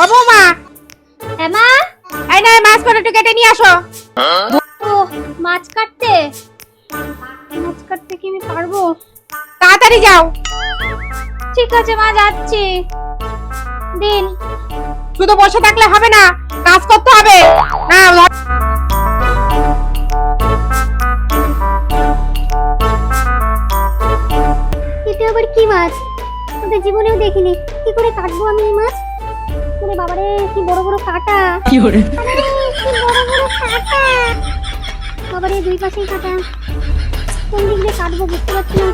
ও বৌমা। হ্যাঁ মা? এই না মাছ একটু কেটে নিয়ে আসো। ও মাছ কাটতে? মাছ কাটতে কি আমি পারব? তাড়াতাড়ি যাও। ঠিক আছে মা যাচ্ছি। দিন। শুধু বসে থাকলে হবে না কাজ করতে হবে। না এটা আবার কি মাছ? ওদের জীবনেও দেখিনি। কি করে কাটবো আমি এই মাছ? ওরে বাবারে কি বড় বড় কাটা। কি বড় বড় কাটা বাবারে দুই পাশেই কাটা। কোন দিক দিয়ে কাটবো বুঝতে পারছি না।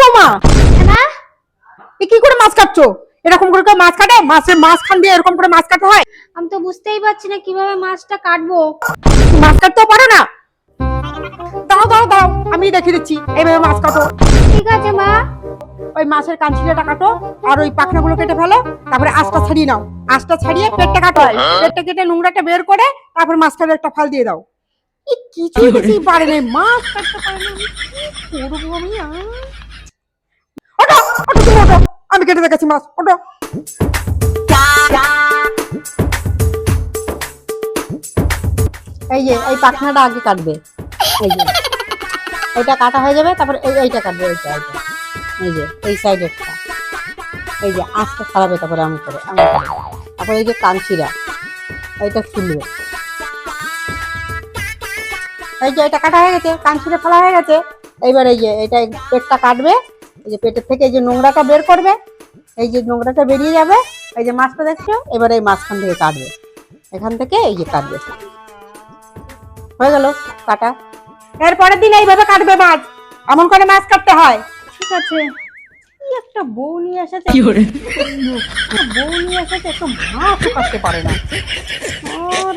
বৌমা। হ্যাঁ? এ কি করে মাছ কাটছো? এরকম করে কেউ মাছ কাটে? মাছের মাঝখান দিয়ে এরকম করে মাছ কাটা হয়? আমি তো বুঝতেই পারছি না কীভাবে মাছটা কাটবো। মাছ কাটতেও পারো না। দেখিয়ে দিচ্ছি। এইভাবে মাছ কাটো। ঠিক আছে মা। ওই মাছের কাঞ্চিলাটা কাটো আর ওই পাখনাগুলো কেটে ফেলো তারপরে ছাড়িয়ে নাও। আঁশটা ছাড়িয়ে পেটটা কাটো। পেটটা কেটে নোংরাটা বের করে তারপর একটা ফাল দিয়ে দাও। কিছু কিছুই পারে না মাছ কাটতে পারে না। আমি করব তুমি কেটে দেখাচ্ছি মাছ ওঠো। এই যে এই পাখনাটা আগে কাটবে। এই যে। এটা কাটা হয়ে যাবে, তারপর এই এইটা কাটবে, এইটা এইটা। এই যে, এই সাইডেরটা এই যে, আঁচটা ছাড়াবে তারপরে আমি করে আমি তারপরে এই যে কাঞ্চিরা, এইটা খুলবে এই যে এটা কাটা হয়ে গেছে, কাঞ্চিরা ফেলা হয়ে গেছে। এইবার এই যে এটা পেটটা কাটবে। এই যে, পেটের থেকে এই যে নোংরাটা বের করবে। এই যে নোংরাটা বেরিয়ে যাবে। এই যে মাছটা দেখছ? এবার এই মাঝখান থেকে কাটবে। এখান থেকে এই যে কাটবে। হয়ে গেল, কাটা। এরপরের দিন এইভাবে কাটবে মাছ। এমন করে মাছ কাটতে হয়। ঠিক আছে। কি একটা বউ নিয়ে এসেছে। কি বউ নিয়ে এসেছে একটু মাছও কাটতে পারে না। আর